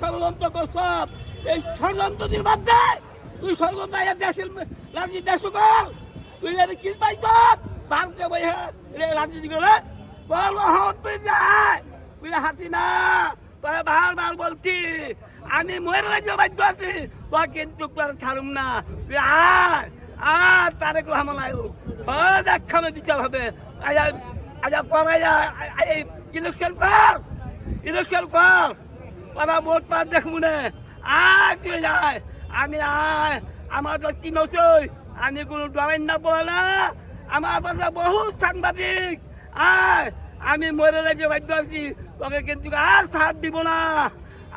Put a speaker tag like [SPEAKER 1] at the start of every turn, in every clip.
[SPEAKER 1] ষড়যন্ত্র করছ? এই ষড়যন্ত্রটির মধ্যে তুই ষড়যন্ত্র আয়া দেশের রাজনীতি দেশ কর। তুই যদি কি পাইছ? ভারতে বই রাজনীতি করে বল হন তুই যায় তুই হাসিনা তোর বারবার বলছি, আমি ময়ের রাজ্য বাধ্য আছি। তোর কিন্তু তোর ছাড়ুম না। তুই আয় আর তারেক রহমান আয়ু ও দেখানো দিতে হবে। আয়া আয়া কবে ইলেকশন কর। ইলেকশন কর। ওরা ভোট পার দেখব না। আয়, তুই যায় আমি আয়। আমার তো তিন নশই আমি কোনো ডরাইন না না। আমার পাশে বহু সাংবাদিক। আয়। আমি মরে রেখে বাধ্য আছি। তোকে কিন্তু আর ছাড় দিব না।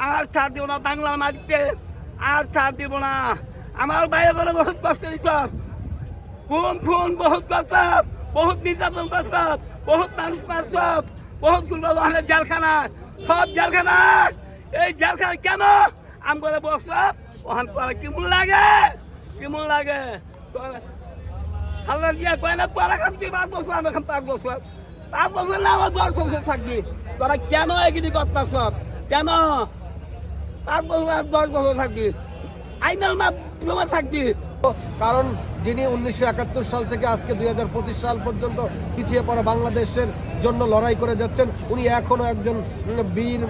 [SPEAKER 1] আর ছাড় দিব না বাংলা মাটিতে। আর ছাড় দিব না। আমার বাইরে করে বহুত কষ্ট দিছ খুন খুন বহুত কষ্ট। বহুত নির্যাতন কষ্ট। বহুত মানুষ মারছ বহুতগুলো জেলখানা সব জেলখানা এই জেলখানা কেন? আম করে বস। ওখান তোরা কেমন লাগে? কেমন লাগে? হাল্লা দিয়া কয় না তোরা খান তুই পাঁচ বছর আমি এখন পাঁচ বছর। পাঁচ বছর না, আমার দশ বছর থাকবি। তোরা কেন এগিয়ে করতাস কেন? পাঁচ বছর দশ বছর থাকবি। আইনাল মা থাকবি।
[SPEAKER 2] কারণ যিনি উনিশশো একাত্তর সাল থেকে আজকে দুই হাজার পঁচিশ সাল পর্যন্ত পিছিয়ে পড়া বাংলাদেশের জন্য লড়াই করে যাচ্ছেন, উনি এখনও একজন বীর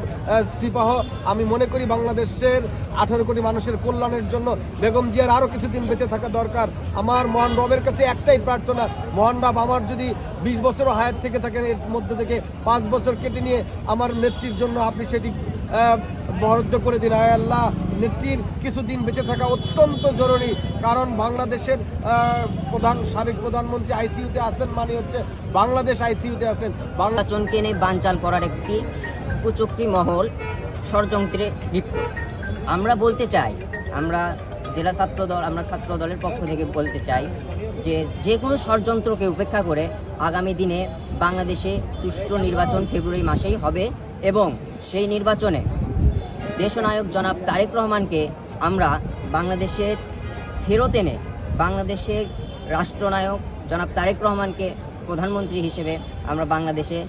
[SPEAKER 2] সিপাহ। আমি মনে করি বাংলাদেশের আঠারো কোটি মানুষের কল্যাণের জন্য বেগম জিয়ার আরও কিছুদিন বেঁচে থাকা দরকার। আমার মহান রবের কাছে একটাই প্রার্থনা, মহান রব আমার যদি বিশ বছরও হায়াত থেকে থাকেন, এর মধ্যে থেকে পাঁচ বছর কেটে নিয়ে আমার নেত্রীর জন্য আপনি সেটি বরাদ্দ করে দিন। আয় আল্লাহ নেত্রীর কিছুদিন বেঁচে থাকা অত্যন্ত জরুরি। কারণ বাংলাদেশের প্রধান, সাবেক প্রধানমন্ত্রী আইসিইউতে আছেন মানে হচ্ছে বাংলাদেশ আইসিইউতে আছেন। বাংলা
[SPEAKER 3] নির্বাচনকে নিয়ে বানচাল করার একটি কুচক্রি মহল ষড়যন্ত্রে লিপ্ত। আমরা বলতে চাই, আমরা জেলা ছাত্র দল আমরা ছাত্র দলের পক্ষ থেকে বলতে চাই যে যে কোনো ষড়যন্ত্রকে উপেক্ষা করে আগামী দিনে বাংলাদেশে সুষ্ঠু নির্বাচন ফেব্রুয়ারি মাসেই হবে এবং সেই নির্বাচনে দেশনায়ক জনাব তারেক রহমানকে আমরা বাংলাদেশের ফেরত এনে বাংলাদেশের রাষ্ট্রনায়ক জনাব তারেক রহমানকে প্রধানমন্ত্রী হিসেবে আমরা বাংলাদেশে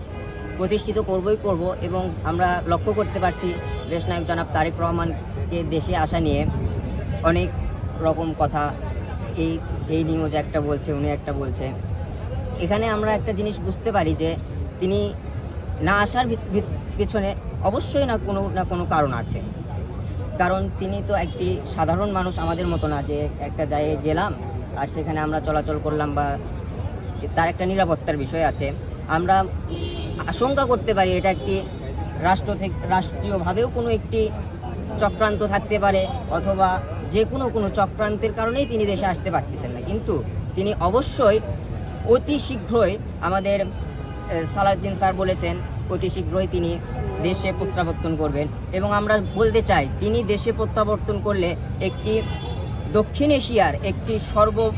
[SPEAKER 3] প্রতিষ্ঠিত করবই করব এবং আমরা লক্ষ্য করতে পারছি দেশনায়ক জনাব তারেক রহমানকে দেশে আসা নিয়ে অনেক রকম কথা। এই এই নিউজ একটা বলছে, উনি একটা বলছে। এখানে আমরা একটা জিনিস বুঝতে পারি যে তিনি না আসার পেছনে অবশ্যই না কোনো না কোনো কারণ আছে। কারণ তিনি তো একটি সাধারণ মানুষ আমাদের মতো না যে একটা জায়গায় গেলাম আর সেখানে আমরা চলাচল করলাম বা তার একটা নিরাপত্তার বিষয় আছে। আমরা আশঙ্কা করতে পারি এটা একটি রাষ্ট্র থেকে, রাষ্ট্রীয়ভাবেও কোনো একটি চক্রান্ত থাকতে পারে অথবা যে কোনো কোনো চক্রান্তের কারণেই তিনি দেশে আসতে পারতেছেন না। কিন্তু তিনি অবশ্যই অতি শীঘ্রই আমাদের সালাউদ্দিন স্যার বলেছেন, অতি শীঘ্রই তিনি দেশে প্রত্যাবর্তন করবেন। এবং আমরা বলতে চাই, তিনি দেশে প্রত্যাবর্তন করলে একটি দক্ষিণ এশিয়ার একটি সর্ব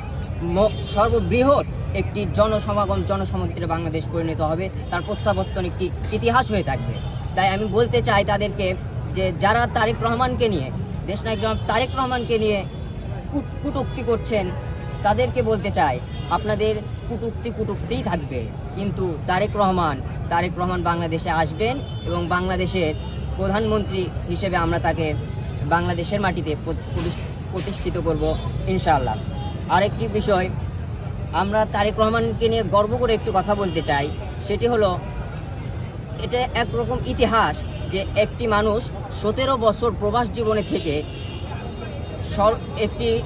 [SPEAKER 3] সর্ববৃহৎ একটি জনসমাগম, জনসমুদ্রে বাংলাদেশ পরিণত হবে। তার প্রত্যাবর্তন একটি ইতিহাস হয়ে থাকবে। তাই আমি বলতে চাই তাদেরকে যে, যারা তারেক রহমানকে নিয়ে দেশনায়ক জনাব তারেক রহমানকে নিয়ে কুট- কুটুক্তি করছেন, তাদেরকে বলতে চাই, আপনাদের কুটুক্তি কুটুক্তিই থাকবে। কিন্তু তারেক রহমান তারেক রহমান বাংলাদেশে আসবেন এবং বাংলাদেশের প্রধানমন্ত্রী হিসেবে আমরা তাকে বাংলাদেশের মাটিতে প্রত- প্রতিষ্ঠ- প্রতিষ্ঠিত করব ইনশাআল্লাহ। আরেকটি বিষয়, আমরা তারেক রহমানকে নিয়ে গর্ব করে একটু কথা বলতে চাই, সেটি হলো, এটা একরকম ইতিহাস যে একটি মানুষ সতেরো বছর প্রবাস জীবনে থেকে সর- একটি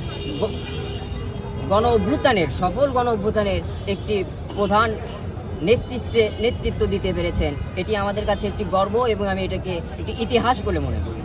[SPEAKER 3] গণ অভ্যুত্থানের সফল গণ অভ্যুত্থানের একটি প্রধান নেতৃত্বে নেতৃত্ব দিতে পেরেছেন। এটি আমাদের কাছে একটি গর্ব এবং আমি এটাকে একটি ইতিহাস বলে মনে করি।